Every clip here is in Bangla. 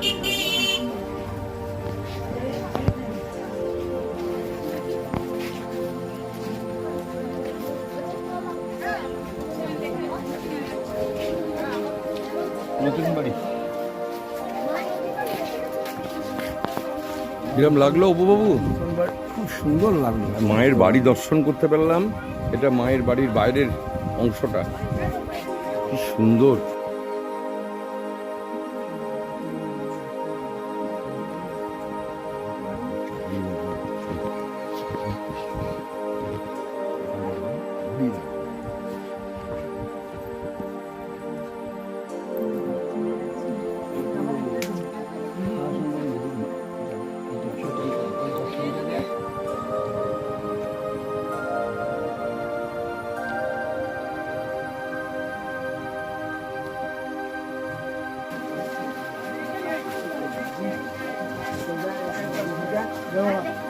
নতুন বাড়ি। কিরম লাগল অপুবাবু? খুব সুন্দর লাগল। মায়ের বাড়ি দর্শন করতে পারলাম এটা মায়ের বাড়ির বাইরের অংশটা। কি সুন্দর। Đúng không ạ?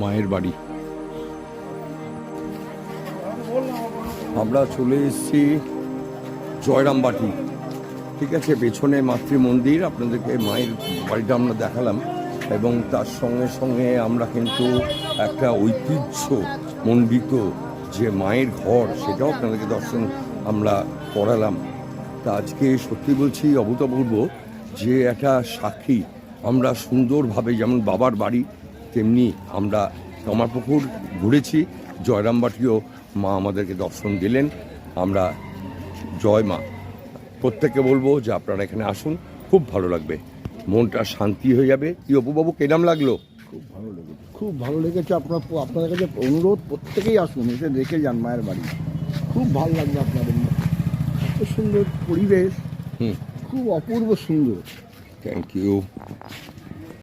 মায়ের বাড়ি। আমরা চলে এসেছি জয়রামবাটি। ঠিক আছে, পেছনে মাতৃ মন্দির আপনাদেরকে মায়ের বাড়িটা আমরা দেখালাম। এবং তার সঙ্গে সঙ্গে আমরা কিন্তু একটা ঐতিহ্য মণ্ডিত যে মায়ের ঘর, সেটাও আপনাদেরকে দর্শন আমরা করালাম তা আজকে সত্যি বলছি অভূতপূর্ব যে একটা সাক্ষী আমরা সুন্দরভাবে যেমন বাবার বাড়ি, তেমনি আমরা কামারপুকুর ঘুরেছি। জয়রামবাটিও মা আমাদেরকে দর্শন দিলেন। আমরা জয় মা। প্রত্যেককে বলব যে আপনারা এখানে আসুন, খুব ভালো লাগবে। মনটা শান্তি হয়ে যাবে। কি অপুবাবু কেরাম লাগল? খুব ভালো লেগেছে। খুব ভালো লেগেছে। আপনার আপনাদের কাছে অনুরোধ, প্রত্যেকেই আসুন, এসে দেখে যান মায়ের বাড়ি। খুব ভালো লাগবে আপনাদের এত সুন্দর পরিবেশ। হুম। খুব অপূর্ব সুন্দর। Thank you